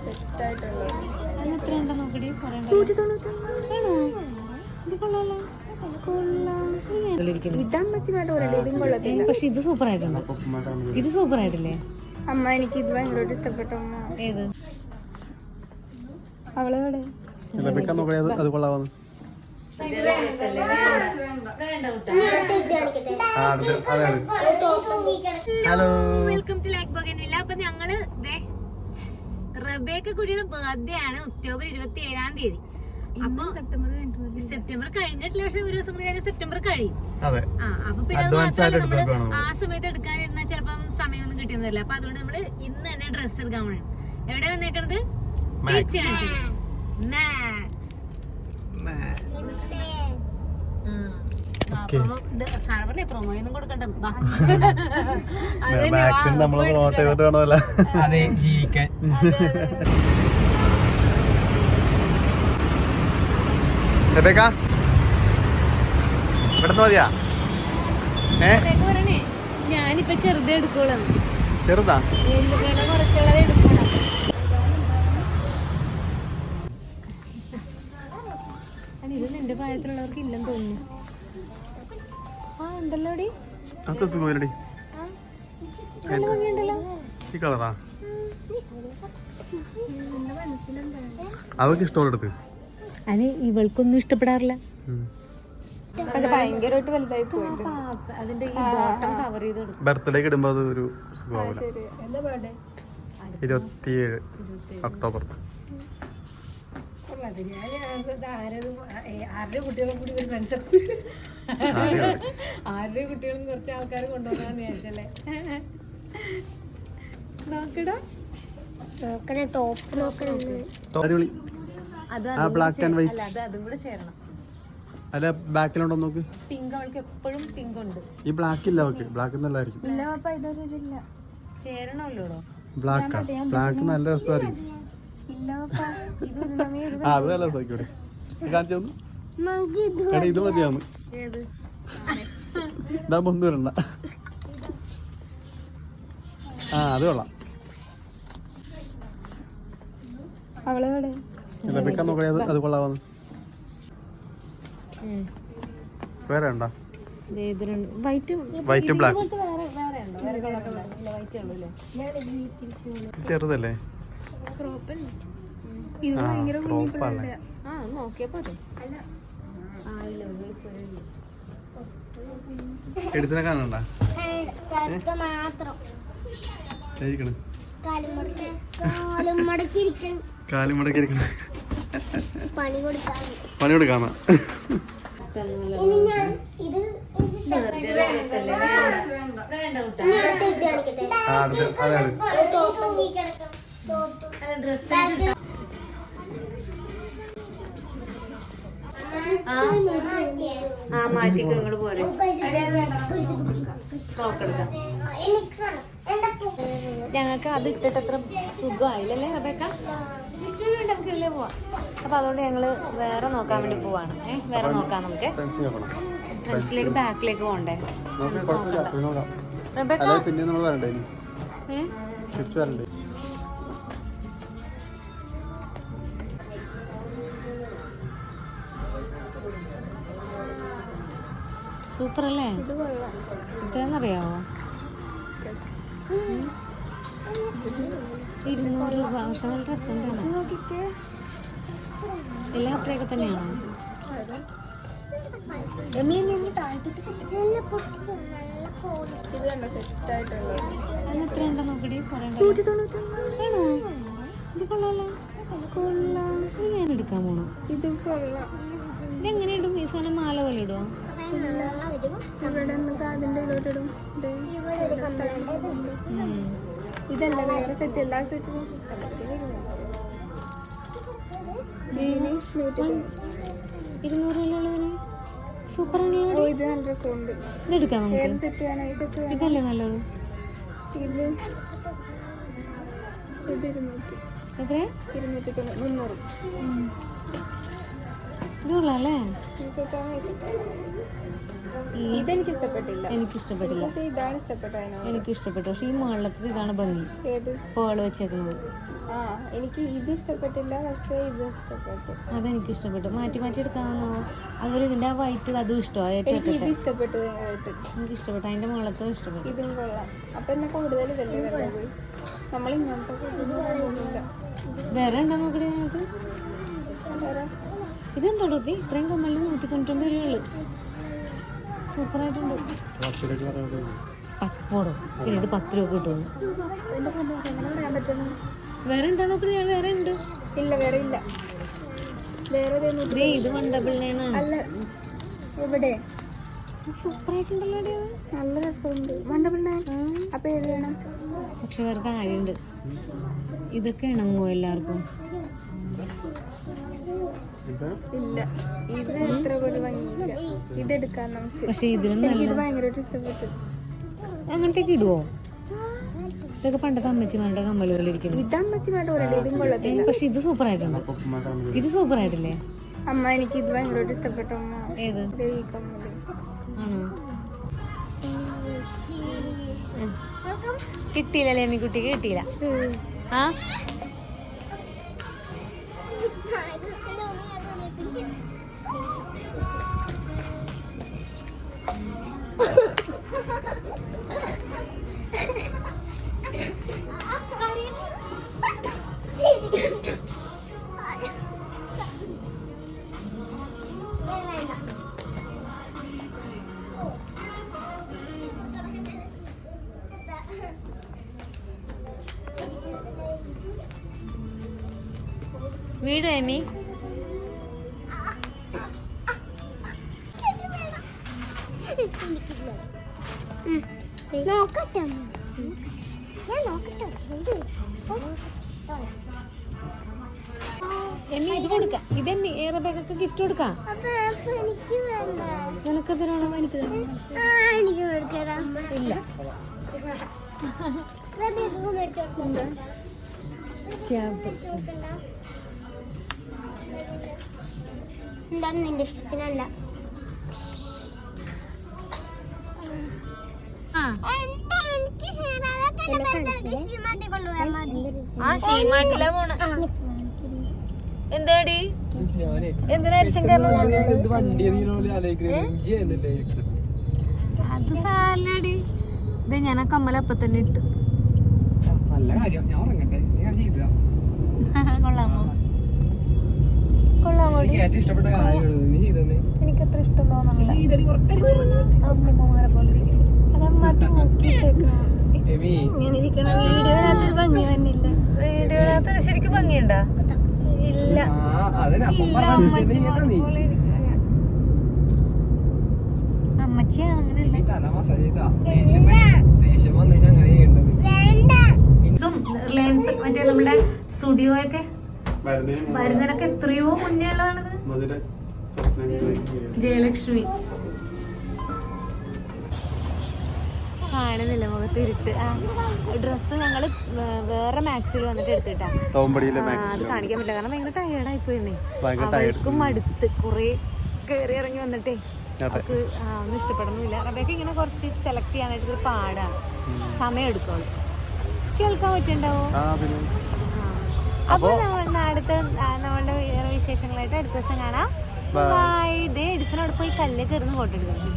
Set നോക്കടി? നൂറ്റി പക്ഷെ ഇത് സൂപ്പർ ആയിട്ടുണ്ട് ഇത് സൂപ്പർ ആയിട്ടില്ലേ അമ്മ എനിക്ക് ഇത് ഭയങ്കരമായിട്ട് ഇഷ്ടപ്പെട്ടു അമ്മ. ഏത്? അവളെവിടെ അത് കൊള്ളാവുന്നു. Hello welcome to like Bougainvillea അപ്പൊ ഞങ്ങൾ റബേക്ക കുട്ടിയുടെ ബർത്ത്ഡേ ആണ് ഒക്ടോബർ ഇരുപത്തി ഏഴാം തീയതി അപ്പൊ സെപ്റ്റംബർ കഴിഞ്ഞു സെപ്റ്റംബർ കഴിഞ്ഞിട്ടില്ല പക്ഷെ ഒരു ദിവസം കൂടി കഴിഞ്ഞാൽ സെപ്റ്റംബർ കഴിയും. അതെ. ആ അപ്പൊ പിന്നെ നമ്മൾ ആ സമയത്ത് എടുക്കാനിരുന്ന ചിലപ്പം സമയമൊന്നും കിട്ടിയെന്ന് വരില്ല അപ്പൊ അതുകൊണ്ട് നമ്മൾ ഇന്ന് തന്നെ ഡ്രസ്സ് എടുക്കാൻ പോണേ. എവിടെ വന്നേക്കണത്. മാക്സ് മാക്സിമം നമ്മൾ പ്രൊമോട്ട് ചെയ്തിട്ട് അല്ല അതെ ജീവിക്കാൻ. ഇവിടുന്ന് മതിയാ? ഞാനിപ്പോ ചെറുതേ എടുക്കോളാം ചെറുതാ? കുറച്ചുള്ളത് നിന്റെ പ്രായത്തിലുള്ളവർക്ക് ഇല്ലെന്ന് തോന്നുന്നു. സുഖമില്ലടി. നല്ല ഭംഗിയുണ്ടല്ലോ. ഈ കളറാ. അവർക്ക് ഇഷ്ടമുള്ളടുത്ത് അത് ഇവൾക്കൊന്നും ഇഷ്ടപ്പെടാറില്ല. അത് ഭയങ്കരമായിട്ട് വലുതായി പോയിട്ട് അതിന്റെ ഈ ബോട്ടം കവർ ചെയ്ത് കൊടുക്കും. ബർത്ത്ഡേക്ക് ഇടുമ്പോൾ അത് ഒരു സുഖമാവില്ല എന്താ ബർത്ത്ഡേ ഇരുപത്തിയേഴ്. ഒക്ടോബർ. ആരുടെ കുട്ടികളും കൂടി ഒരു ഫ്രണ്ട്സൊക്കെ ആരുടെ കുട്ടികളും കുറച്ച് ആൾക്കാർ കൊണ്ടുപോകാന്ന് വിചാരിച്ചല്ലേ? നോക്കടാ. നോക്കണേ ടോപ്പ് നോക്കണേ. ആ ബ്ലാക്ക് ആൻഡ് വൈറ്റ് അല്ല ബാക്കിലുണ്ടോ നോക്ക്? പിങ്ക് അവൾക്ക് എപ്പോഴും പിങ്ക് ഉണ്ട്. ഈ ബ്ലാക്ക് ഇല്ല ബ്ലാക്ക് നല്ലതായിരിക്കും ഇല്ല പാപ്പ ഇതൊരു ഇതില്ല. ചേരണമല്ലോ ബ്ലാക്ക് ബ്ലാക്ക് നല്ല രസമായിരിക്കും. ഇത് അത് നല്ല കാണിച്ചു ഇത് എടാ ഇത് മതിയാന്ന്. വരണ്ട. ആ അത് കൊള്ളാം. ലഭിക്കാൻ നോക്കിയത് അത് കൊള്ളാവുന്നു. വേറെ ഉണ്ടോ? ബ്ലാക്ക് വൈറ്റ് ചെറുതല്ലേ? ഇത് ഭയങ്കര കുഞ്ഞി ടോപ്പാണ് ആ നോക്കിയപ്പോ അതെ. എഡിസിനെ കാണണ്ട. പണി കൊടുക്കാമ വേണ്ട. ആ മാറ്റിക്കോ പോരെ. ഞങ്ങൾക്ക് അത് ഇട്ടിട്ട് അത്ര സുഖമായില്ലല്ലേ റബേക്ക? നമുക്ക് ഇതിലേ പോവാം. അപ്പൊ അതുകൊണ്ട് ഞങ്ങൾ വേറെ നോക്കാൻ വേണ്ടി പോവാണ്. ഏഹ് വേറെ നോക്കാം നമുക്ക്. ഡ്രസ്സിലേക്ക് ഫ്രണ്ട്സിലേക്ക് ബാക്കിലേക്ക് നോക്കാം റബേക്ക? പിന്നെ നമ്മൾ വരണ്ടേ? സൂപ്പർ അല്ലേ ഇത് കൊള്ളാം. ഇത്രയെന്നറിയാവോ ഇരുന്നൂറ് രൂപ. പക്ഷെ നല്ല നോക്കിക്കേ. എല്ലാം അത്രയൊക്കെ തന്നെയാണോ? കോടി. ഇത് നോക്കടി? കൊള്ളാലോ. കൊള്ളാം. ഞാൻ എടുക്കാൻ പോണു. ഇത് കൊള്ളാം. ഇത് എങ്ങനെ ഇടും? ഈ സാധനം മാല പോലെ ഇടുവോ. ഇവിടെ നിന്ന് കാതിന്റെ ദേ, ഇവിടെ ഒരു കമ്പലുണ്ട്. ഇതുണ്ട്. ഇതല്ല വേറെ സെറ്റ് എല്ലാ സെറ്റും ഇരുന്നൂറിലുള്ളതിന് സൂപ്പർ ഓ ഇത്. നല്ല രസമുണ്ട്. ഇതെടുക്കാം നമുക്ക്. സെറ്റ് വേണം? സെറ്റ് വേണം? ഇതല്ലേ നല്ലത്? ഇത് ഇത് ഇരുന്നൂറ്റി. എത്രയാ? ഇരുന്നൂറ്റി തൊണ്ണൂറ് മുന്നൂറ്. ഇത് സെറ്റാണ് സെറ്റ് ഇതെനിക്ക് ഇഷ്ടപ്പെട്ടില്ല എനിക്ക് ഇഷ്ടപ്പെട്ടില്ല പക്ഷേ ഇതാണ് ഇഷ്ടപ്പെട്ടത്. എനിക്ക് ഇഷ്ടപ്പെട്ടു പക്ഷെ ഈ മുകളിലത്തത് ഇതാണ് ഭംഗി. ഏത്? പേൾ വെച്ചേക്കുന്നത്. ആ എനിക്ക് ഇത് ഇഷ്ടപ്പെട്ടില്ല പക്ഷേ ഇത് ഇഷ്ടപ്പെട്ടു. അതെനിക്ക് ഇഷ്ടപ്പെട്ടു മാറ്റി മാറ്റി എടുക്കാമെന്നോ അതുപോലെ ഇതിന്റെ ആ വൈറ്റ് അതും ഇഷ്ടമാണ് ഏറ്റവും എനിക്ക് ഇത് ഇഷ്ടപ്പെട്ടെ. ഇഷ്ടപ്പെട്ടു എനിക്ക് ഇഷ്ടപ്പെട്ടു അതിന്റെ മുകളത്തും ഇഷ്ടപ്പെട്ടു. ഇതും കൊള്ളാം. അപ്പൊ എന്നെ കൂടുതൽ ഇതല്ലേ നമ്മൾ ഇങ്ങനത്തെ വേറെ ഉണ്ടോ നോക്കണേ ഞങ്ങൾക്ക് ഇതുണ്ടോ ഇത്രയും കമ്മലിൽ നൂറ്റി തൊണ്ണൂറ്റൊമ്പത് രൂപയുള്ളു സൂപ്പറായിട്ടുണ്ട്. പപ്പോടോ പിന്നെ ഇത് പത്ത് രൂപ പറ്റുന്നു വേറെ എന്താ നോക്കുന്നത് ഞാൻ വേറെ ഉണ്ട്. ഇല്ല വേറെ ഇല്ല. വേറെ ഇത് വൺ ഡബിൾ നയൻ അല്ല ഇവിടെ സൂപ്പറായിട്ടുണ്ടല്ലോ. നല്ല രസമുണ്ട്. വണ്ടബിൾ നയൻ അപ്പൊ ഏത് വേണം? പക്ഷെ വേറെ കാര്യമുണ്ട്. ഇതൊക്കെ ഇണങ്ങുമോ എല്ലാവർക്കും? ഇല്ല. ഇത് എത്ര പോലും ഭംഗിയില്ല. ഇതെടുക്കാം നമുക്ക്. പക്ഷെ ഇതിനും ഇത് ഭയങ്കരമായിട്ട് ഇഷ്ടപ്പെട്ടു. അങ്ങനത്തേക്ക് ഇടുവോ? ഇതൊക്കെ പണ്ടത്തെ അമ്മച്ചിമാരുടെ പോലെ ഇരിക്കുന്നു. ഇത് അമ്മച്ചിമാരുടെ ഇതും കൊള്ളത്തില്ല. പക്ഷെ ഇത് സൂപ്പർ ആയിട്ടുണ്ട് ഇത് സൂപ്പർ ആയിട്ടില്ലേ അമ്മ എനിക്ക് ഇത് ഭയങ്കരമായിട്ട് ഇഷ്ടപ്പെട്ടു. അമ്മ ഏത്? ഈ കമ്മൽ. ആണോ. കിട്ടിയില്ലല്ലേ എന്നെ കുട്ടിക്ക്? കിട്ടിയില്ല. ആ? വീട് എമി നോക്കട്ടെ ഞാൻ നോക്കട്ടെ എമി ഇത് കൊടുക്കാം. ഇതെമ്മി ഏറബേക്കൊക്കെ ഗിഫ്റ്റ് കൊടുക്കാം? നിനക്ക് തരണോ എനിക്ക് ഇല്ല. ക്യാബ്. എന്താണ് നിന്റെ ഇഷ്ടത്തിനല്ല. ആ ആ പോണ. എന്താടി? എന്തിനാ അത് സാലടി ഇത് ഞാൻ ആ കമ്മല അപ്പൊ തന്നെ ഇട്ട്. നല്ല കാര്യം. ഞാൻ ഉറങ്ങട്ടെ. ഞാൻ ചെയ്തതാ കൊള്ളാമോ? കൊള്ളാമോ എനിക്ക് അത്ര ഇഷ്ടം തോന്നുന്നില്ല അമ്മമാരെ പോലെ. അത് അമ്മ നോക്കിയിട്ടേക്കണം. എമി ഇങ്ങനെ വീഡിയോ വീഡിയോനകത്തൊരു ഭംഗി വീഡിയോ വീഡിയോനകത്ത് ശരിക്കും ഭംഗിയുണ്ടോ? ഇല്ല. അമ്മച്ചിയാണ് റിലയൻസ് മറ്റേ നമ്മുടെ സ്റ്റുഡിയോ ഒക്കെ മരുന്നിന് എത്രയോ മുന്നേ ഉള്ളതാണിത്. ജയലക്ഷ്മി. കാണുന്നില്ല മുഖത്ത് ഇരുട്ട് ഡ്രസ്സ് ഞങ്ങൾ വേറെ മാക്സിൽ വന്നിട്ട് എടുത്തിട്ടാ. അത് കാണിക്കാൻ പറ്റില്ല. കാരണം ഭയങ്കര ടയേർഡായി പോയിരുന്നേ അവർക്കും അടുത്ത് കുറെ കയറി ഇറങ്ങി വന്നിട്ടേ അവർക്ക് ഒന്നും ഇഷ്ടപ്പെടുന്നില്ല റബേക്ക് ഇങ്ങനെ കുറച്ച് സെലക്ട് ചെയ്യാനായിട്ട് ഒരു പാടാണ് സമയം എടുക്കുള്ളൂ കേൾക്കാൻ പറ്റുണ്ടാവോ അപ്പൊ നമ്മൾ അടുത്ത നമ്മളുടെ വേറെ വിശേഷങ്ങളായിട്ട് അടുത്ത ദിവസം കാണാം. ബൈ ഇതേ എഡിസൺ അവിടെ പോയി കല്ല് കയറുന്ന ഫോട്ടോ എടുക്കണം